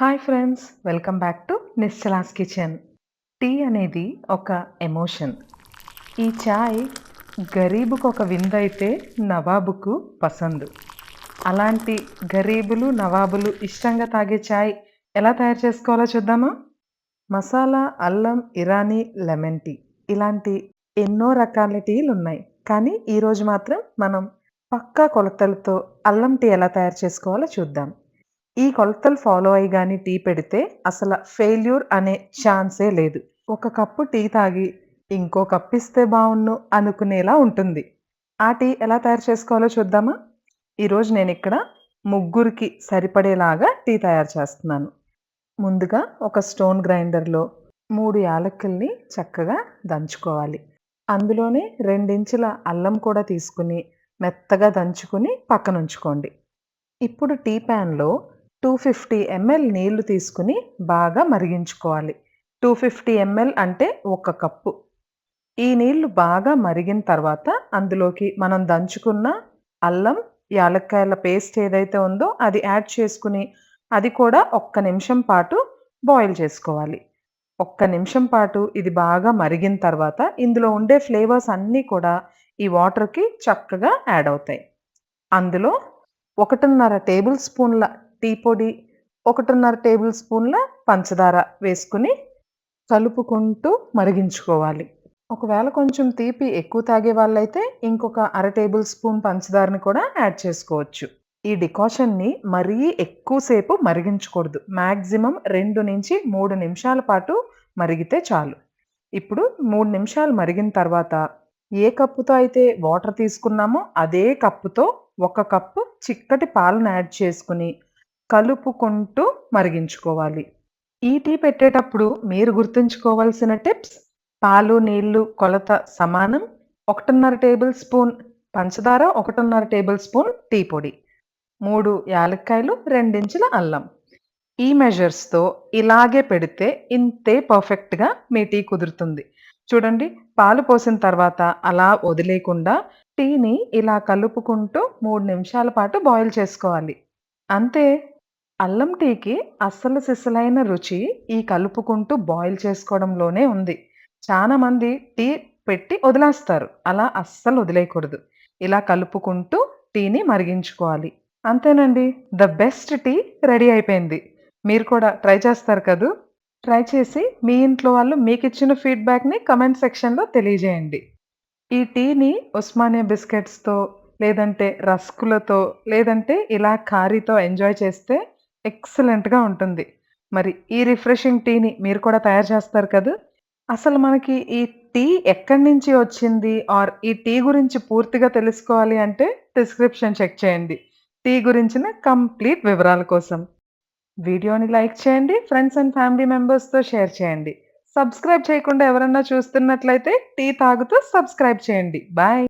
Hi friends welcome back to Nischala's kitchen. Tea అనేది ఒక emotion. ఈ చాయ్ గరీబుకు ఒక విందైతే నవాబుకు పసందు. అలాంటి గరీబులు నవాబులు ఇష్టంగా తాగే చాయ్ ఎలా తయారు చేసుకోవాలో చూద్దామా? మసాలా అల్లం ఇరానీ లెమన్ టీ ఇలాంటి ఎన్నో రకాల టీలు ఉన్నాయి. కానీ ఈరోజు మాత్రం మనం పక్కా కొలతలతో అల్లం టీ ఎలా తయారు చేసుకోవాలో చూద్దాం. ఈ కొలతలు ఫాలో అయ్యి కానీ టీ పెడితే అసలు ఫెయిల్యూర్ అనే ఛాన్సే లేదు. ఒక కప్పు టీ తాగి ఇంకో కప్పు ఇస్తే బాగున్ను అనుకునేలా ఉంటుంది. ఆ టీ ఎలా తయారు చేసుకోవాలో చూద్దామా? ఈరోజు నేను ఇక్కడ ముగ్గురికి సరిపడేలాగా టీ తయారు చేస్తున్నాను. ముందుగా ఒక స్టోన్ గ్రైండర్లో మూడు యాలక్కుల్ని చక్కగా దంచుకోవాలి. అందులోనే రెండించుల అల్లం కూడా తీసుకుని మెత్తగా దంచుకుని పక్కన ఉంచుకోండి ఇప్పుడు టీ ప్యాన్లో టూ ఫిఫ్టీ ఎంఎల్ నీళ్ళు తీసుకుని బాగా మరిగించుకోవాలి. టూ ఫిఫ్టీ ఎంఎల్ అంటే ఒక కప్పు. ఈ నీళ్ళు బాగా మరిగిన తర్వాత అందులోకి మనం దంచుకున్న అల్లం యాలక్కాయల పేస్ట్ ఏదైతే ఉందో అది యాడ్ చేసుకుని అది కూడా ఒక్క నిమిషం పాటు బాయిల్ చేసుకోవాలి. ఒక్క నిమిషం పాటు ఇది బాగా మరిగిన తర్వాత ఇందులో ఉండే ఫ్లేవర్స్ అన్నీ కూడా ఈ వాటర్కి చక్కగా యాడ్ అవుతాయి. అందులో ఒకటిన్నర టేబుల్ స్పూన్ల టీ పొడి ఒకటిన్నర టేబుల్ స్పూన్ల పంచదార వేసుకుని కలుపుకుంటూ మరిగించుకోవాలి. ఒకవేళ కొంచెం తీపి ఎక్కువ తాగే వాళ్ళైతే ఇంకొక అర టేబుల్ స్పూన్ పంచదారని కూడా యాడ్ చేసుకోవచ్చు. ఈ డికాషన్ని మరీ ఎక్కువసేపు మరిగించకూడదు. మ్యాక్సిమం రెండు నుంచి మూడు నిమిషాల పాటు మరిగితే చాలు. ఇప్పుడు మూడు నిమిషాలు మరిగిన తర్వాత ఏ కప్పుతో అయితే వాటర్ తీసుకున్నామో అదే కప్పుతో ఒక కప్పు చిక్కటి పాలను యాడ్ చేసుకుని కలుపుకుంటూ మరిగించుకోవాలి. ఈ టీ పెట్టేటప్పుడు మీరు గుర్తుంచుకోవాల్సిన టిప్స్ పాలు నీళ్ళు కొలత సమానం ఒకటిన్నర టేబుల్ స్పూన్ పంచదార ఒకటిన్నర టేబుల్ స్పూన్ టీ పొడి మూడు యాలక్కాయలు రెండించుల అల్లం. ఈ మెజర్స్తో ఇలాగే పెడితే ఇంతే పర్ఫెక్ట్గా మీ టీ కుదురుతుంది. చూడండి పాలు పోసిన తర్వాత అలా వదిలేకుండా టీని ఇలా కలుపుకుంటూ మూడు నిమిషాల పాటు బాయిల్ చేసుకోవాలి. అంతే. అల్లం టీకి అస్సలు సిసలైన రుచి ఈ కలుపుకుంటూ బాయిల్ చేసుకోవడంలోనే ఉంది. చాలామంది టీ పెట్టి వదిలేస్తారు. అలా అస్సలు వదిలేయకూడదు. ఇలా కలుపుకుంటూ టీని మరిగించుకోవాలి. అంతేనండి. ద బెస్ట్ టీ రెడీ అయిపోయింది. మీరు కూడా ట్రై చేస్తారు కదూ? ట్రై చేసి మీ ఇంట్లో వాళ్ళు మీకు ఇచ్చిన ఫీడ్బ్యాక్ని కమెంట్ సెక్షన్లో తెలియజేయండి. ఈ టీని ఉస్మానియా బిస్కెట్స్తో లేదంటే రస్కులతో లేదంటే ఇలా కారీతో ఎంజాయ్ చేస్తే ఎక్సలెంట్గా ఉంటుంది. మరి ఈ రిఫ్రెషింగ్ టీని మీరు కూడా తయారు చేస్తారు కదా! అసలు మనకి ఈ టీ ఎక్కడి నుంచి వచ్చింది? ఆర్ ఈ టీ గురించి పూర్తిగా తెలుసుకోవాలి అంటే డిస్క్రిప్షన్ చెక్ చేయండి. టీ గురించిన కంప్లీట్ వివరాల కోసం. వీడియోని లైక్ చేయండి ఫ్రెండ్స్ అండ్ ఫ్యామిలీ మెంబర్స్తో షేర్ చేయండి. సబ్స్క్రైబ్ చేయకుండా ఎవరన్నా చూస్తున్నట్లయితే టీ తాగుతూ సబ్స్క్రైబ్ చేయండి. బాయ్!